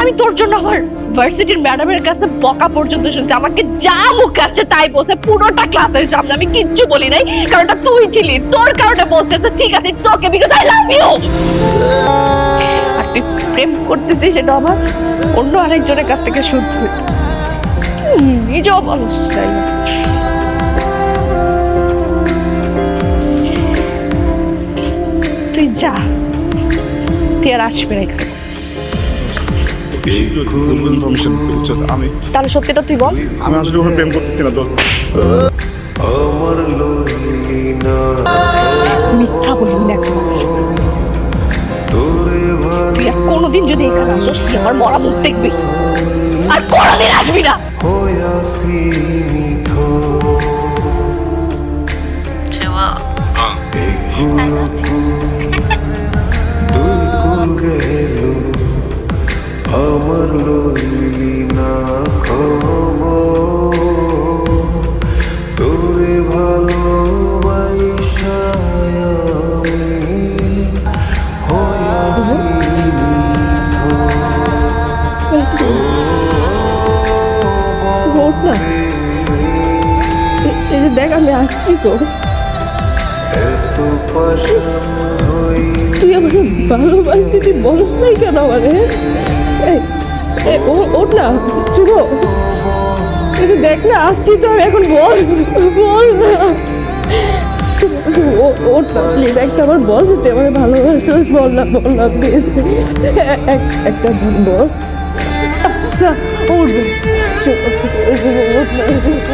আমি তোর জন্য আমার ভার্সিটির ম্যাডামের কাছে বকা পর্যন্ত শুনছি। আমাকে যা মুখ আসছে তাই বলছে। পুরোটা ক্লাসের সামনে আমি কিচ্ছু বলি নাই। কারণটা তুই ছিলি। তোর কারণে বলতেছে ঠিক আছে তোকে বিকজ আই লাভ ইউ আর তুই প্রেম করতেছিস সেটা আমার অন্য আরেকজনের কাছ থেকে। হুম, নিজেও মানুষ না? তুই যা তুই আর আসবে না এখানে। তাহলে সত্যিটা তুই বল। আমি আসলে ওখানে প্রেম করতেছি না দোস্ত। মিথ্যা না একদম। কোনোদিন যদি এখানে আসিস তুই আমার মরা মুখ দেখবি। আর কোনোদিন আসবি না। 제와 আমার লইলি না খবর। তোরে যে দেখ আমি আসছি তো। এত তুই আমার ভালোবাসতে তুই বলস নাই কেন আমারে? ওঠ না এই যে দেখ না আসছি তো আমি এখন বল বল না। ওঠ না প্লিজ আমার বল যে তুই আমার ভালোবাসিস বল না বল না একটা বল। ওঠ না, না।